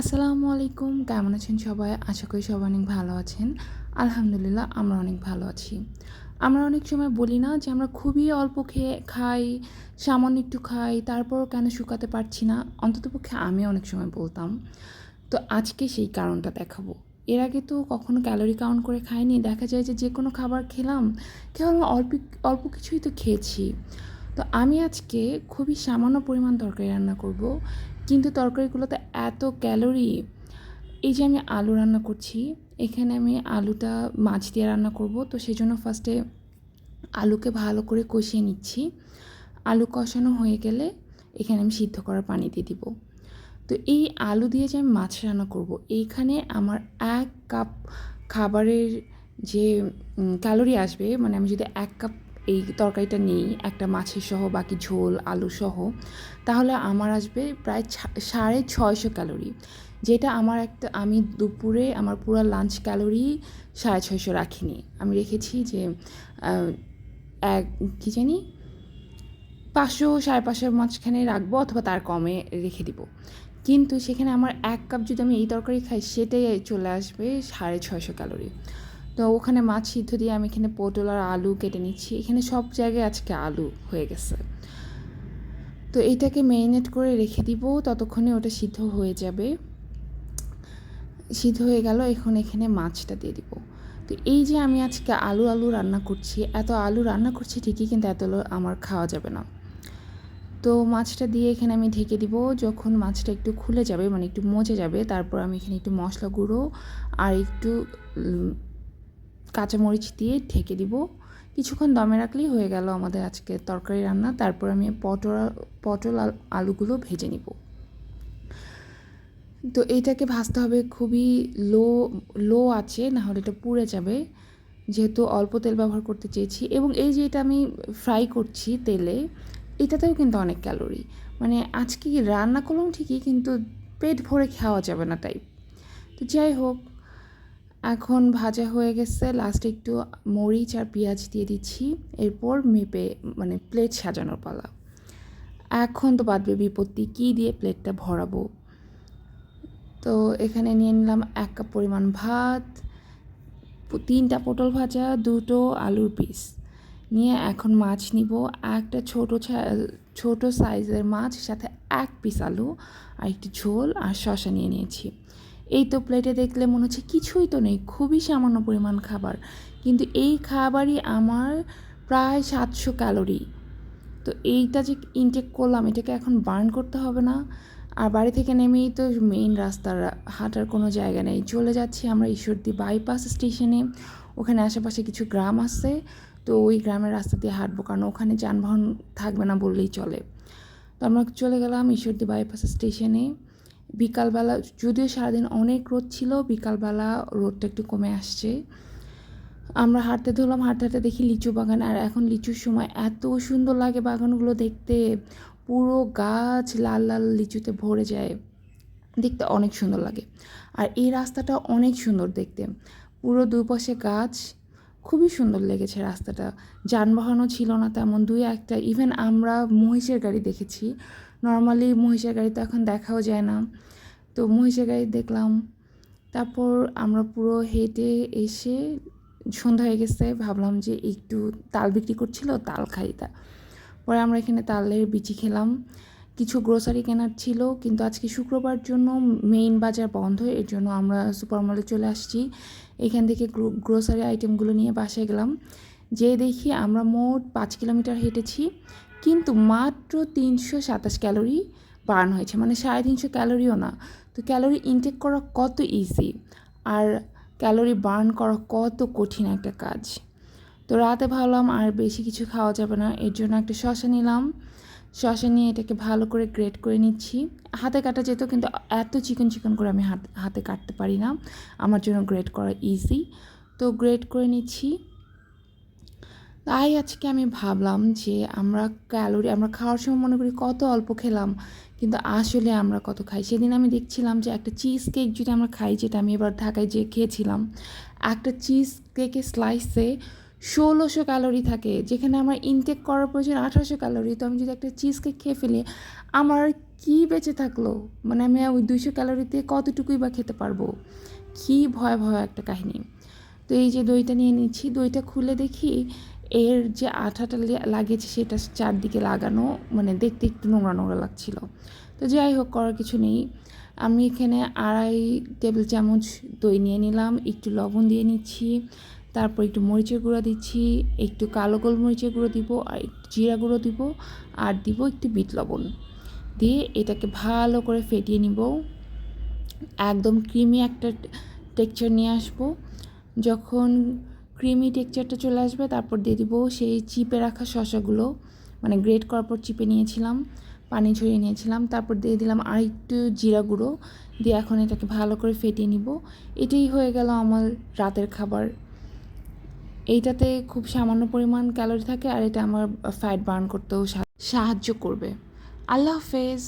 আসসালামু আলাইকুম, কেমন আছেন সবাই? আশা করি সবাই অনেক ভালো আছেন। আলহামদুলিল্লাহ, আমরা অনেক ভালো আছি। আমরা অনেক সময় বলি না যে আমরা খুবই অল্প খেয়ে খাই, সামান্য একটু খাই তারপরও কেন শুকাতে পারছি না? অন্ততপক্ষে আমি অনেক সময় বলতাম। তো আজকে সেই কারণটা দেখাবো। এর আগে তো কখনো ক্যালোরি কাউন্ট করে খাইনি, দেখা যায় যে যে কোনো খাবার খেলাম, কেবল অল্প অল্প কিছুই তো খেয়েছি। তো আমি আজকে খুবই সামান্য পরিমাণ তরকারি রান্না করব। কিন্তু তরকারিগুলোতে এত ক্যালোরি। এই যে আমি আলু রান্না করছি, এখানে আমি আলুটা মাছ দিয়ে রান্না করব, তো সেই জন্য ফার্স্টে আলুকে ভালো করে কষিয়ে নিচ্ছি। আলু কষানো হয়ে গেলে এখানে আমি সিদ্ধ করা পানি দিয়ে দিব। তো এই আলু দিয়ে যে আমি মাছ রান্না করব, এইখানে আমার এক কাপ খাবারের যে ক্যালোরি আসবে মানে আমি যদি এক কাপ এই তরকারিটা নেই, একটা মাছের সহ বাকি ঝোল আলু সহ তাহলে আমার আসবে প্রায় সাড়ে ছয়শো ক্যালোরি, যেটা আমার একটা, আমি দুপুরে আমার পুরো লাঞ্চ ক্যালোরি সাড়ে ছয়শো রাখিনি। আমি রেখেছি যে এক, কী জানি? পাঁচশো, সাড়ে পাঁচশোর মাঝখানে রাখব অথবা তার কমে রেখে দিব। কিন্তু সেখানে আমার এক কাপ যদি আমি এই তরকারি খাই, সেটাই চলে আসবে সাড়ে ছয়শো ক্যালোরি। তো ওখানে মাছ সিদ্ধ দিয়ে আমি এখানে পটল আর আলু কেটে নিচ্ছি। এখানে সব জায়গায় আজকে আলু হয়ে গেছে। তো এটাকে ম্যারিনেট করে রেখে দিব, ততক্ষণে ওটা সিদ্ধ হয়ে যাবে। সিদ্ধ হয়ে গেল, এখন এখানে মাছটা দিয়ে দিব। তো এই যে আমি আজকে আলু আলু রান্না করছি, এত আলু রান্না করছি ঠিকই, কিন্তু এত আমার খাওয়া যাবে না। তো মাছটা দিয়ে এখানে আমি ঢেকে দিব, যখন মাছটা একটু খুলে যাবে মানে একটু মজে যাবে, তারপর আমি এখানে একটু মশলা গুঁড়ো আর একটু কাঁচামরিচ দিয়ে ঢেকে দিব। কিছুক্ষণ দমে রাখলেই হয়ে গেল আমাদের আজকে তরকারি রান্না। তারপর আমি পটল পটল আলুগুলো ভেজে নিব। তো এইটাকে ভাজতে হবে খুবই লো লো আছে না হলে এটা পুড়ে যাবে। যেহেতু অল্প তেল ব্যবহার করতে চেয়েছি এবং এই যে এটা আমি ফ্রাই করছি তেলে, এটাতেও কিন্তু অনেক ক্যালোরি। মানে আজকে রান্না করলাম ঠিকই, কিন্তু পেট ভরে খাওয়া যাবে না তাই তো যাই হোক এখন ভাজা হয়ে গেছে। লাস্টে একটু মরিচ আর পেঁয়াজ দিয়ে দিচ্ছি। এরপর মেপে মানে প্লেট সাজানোর পালা। এখন তো বাদবে বিপত্তি, কী দিয়ে প্লেটটা ভরাবো? তো এখানে নিয়ে নিলাম এক কাপ পরিমাণ ভাত, তিনটা পটল ভাজা, দুটো আলুর পিস। নিয়ে এখন মাছ নিব। একটা ছোটো ছোটো সাইজের মাছ, সাথে এক পিস আলু, আর একটু ঝোল আর শশা নিয়ে নিয়েছি। এই তো প্লেটে দেখলে মনে হচ্ছে কিছুই তো নেই, খুবই সামান্য পরিমাণ খাবার। কিন্তু এই খাবারই আমার প্রায় সাতশো ক্যালোরি তো এইটা যে ইনটেক করলাম, এটাকে এখন বার্ন করতে হবে না। আর বাড়ি থেকে নেমেই তো মেইন রাস্তার, হাঁটার কোনো জায়গা নেই। চলে যাচ্ছি আমরা ঈশ্বরদী বাইপাস স্টেশনে ওখানে আশেপাশে কিছু গ্রাম আছে। তো ওই গ্রামের রাস্তা দিয়ে হাঁটবো, কারণ ওখানে যানবাহন থাকবে না বললেই চলে। তো আমরা চলে গেলাম ঈশ্বরদী বাইপাস স্টেশনে বিকালবেলা, যদিও সারাদিন অনেক রোদ ছিল, বিকালবেলা রোদটা একটু কমে আসছে। আমরা হাঁটতে ধরলাম, হাঁটতে হাঁটতে দেখি লিচু বাগান, আর এখন লিচুর সময় এত সুন্দর লাগে বাগানগুলো দেখতে। পুরো গাছ লাল লাল লিচুতে ভরে যায়, দেখতে অনেক সুন্দর লাগে। আর এই রাস্তাটা অনেক সুন্দর দেখতে। পুরো দুপাশে গাছ, খুবই সুন্দর লেগেছে রাস্তাটা। যানবাহনও ছিল না তেমন, দুই একটা ইভেন আমরা মহিষের গাড়ি দেখেছি। নর্মালি মহিষের গাড়ি তো এখন দেখাও যায় না। তো মহিষের গাড়ি দেখলাম। তারপর আমরা পুরো হেঁটে এসে সন্ধ্যা হয়ে গেছে। ভাবলাম যে একটু তাল বিক্রি করছিল, তাল খাই তা। পরে আমরা এখানে তালের বিচি খেলাম। কিছু গ্রোসারি কেনার ছিল, কিন্তু আজকে শুক্রবার জন্য মেইন বাজার বন্ধ। এর জন্য আমরা সুপার মলে চলে আসছি। এখান থেকে গ্রোসারি আইটেমগুলো নিয়ে বাসায় গেলাম। যে দেখি আমরা মোট পাঁচ কিলোমিটার হেঁটেছি। কিন্তু মাত্র তিনশো সাতাশ ক্যালোরি বার্ন হয়েছে। মানে সাড়ে তিনশো ক্যালোরিও না। তো ক্যালোরি ইনটেক করা কত ইজি আর ক্যালোরি বার্ন করা কত কঠিন একটা কাজ? তো রাতে ভাবলাম আর বেশি কিছু খাওয়া যাবে না। এর জন্য একটা শশা নিলাম। শশা নিয়ে এটাকে ভালো করে গ্রেট করে নিচ্ছি। হাতে কাটা যেত, কিন্তু এত চিকন চিকন করে আমি হাতে কাটতে পারি না। আমার জন্য গ্রেট করা ইজি তো গ্রেট করে নিচ্ছি। তাই আজকে আমি ভাবলাম যে আমরা ক্যালোরি আমরা খাওয়ার সময় মনে করি কত অল্প খেলাম, কিন্তু আসলে আমরা কত খাই। সেদিন আমি দেখছিলাম যে একটা চিজ কেক যদি আমরা খাই, যেটা আমি এবার ঢাকায় যেয়ে খেয়েছিলাম, একটা চিজ কেকের স্লাইসে ষোলোশো ক্যালোরি থাকে, যেখানে আমার ইনটেক করার প্রয়োজন আঠারোশো ক্যালোরি তো আমি যদি একটা চিজ কেক খেয়ে ফেলি, আমার কী বেঁচে থাকল? মানে আমি ওই দুইশো ক্যালোরিতে কতটুকুই বা খেতে পারব? কী ভয় ভয় একটা কাহিনী। তো এই যে দইটা নিয়ে নিচ্ছি, দইটা খুলে দেখি এর যে আঠাটা লাগিয়েছে সেটা চারদিকে লাগানো মানে দেখতে একটু নোংরা নোংরা লাগছিল। তো যাই হোক, করার কিছু নেই। আমি এখানে আড়াই টেবিল চামচ দই নিয়ে নিলাম, একটু লবণ দিয়ে নিচ্ছি, তারপর একটু মরিচের গুঁড়া দিচ্ছি, একটু কালো গোলমরিচের গুঁড়ো দিব, আর একটু জিরা গুঁড়ো দিব, আর দিব একটু বিট লবণ। দিয়ে এটাকে ভালো করে ফেটিয়ে নিব। একদম ক্রিমি একটা টেক্সচার নিয়ে আসব। যখন ক্রিমি টেক্সচারটা চলে আসবে, তারপর দিয়ে দিব সেই চিপে রাখা শসাগুলো। মানে গ্রেট করার পর চিপে নিয়েছিলাম, পানি ঝরিয়ে নিয়েছিলাম, তারপর দিয়ে দিলাম আরেকটু জিরা গুঁড়ো। দিয়ে এখন এটাকে ভালো করে ফেটিয়ে নিব। এটাই হয়ে গেল আমার রাতের খাবার। এইটাতে খুব সামান্য পরিমাণ ক্যালোরি থাকে আর এটা আমার ফ্যাট বার্ন করতেও সাহায্য করবে। আল্লাহ হাফেজ।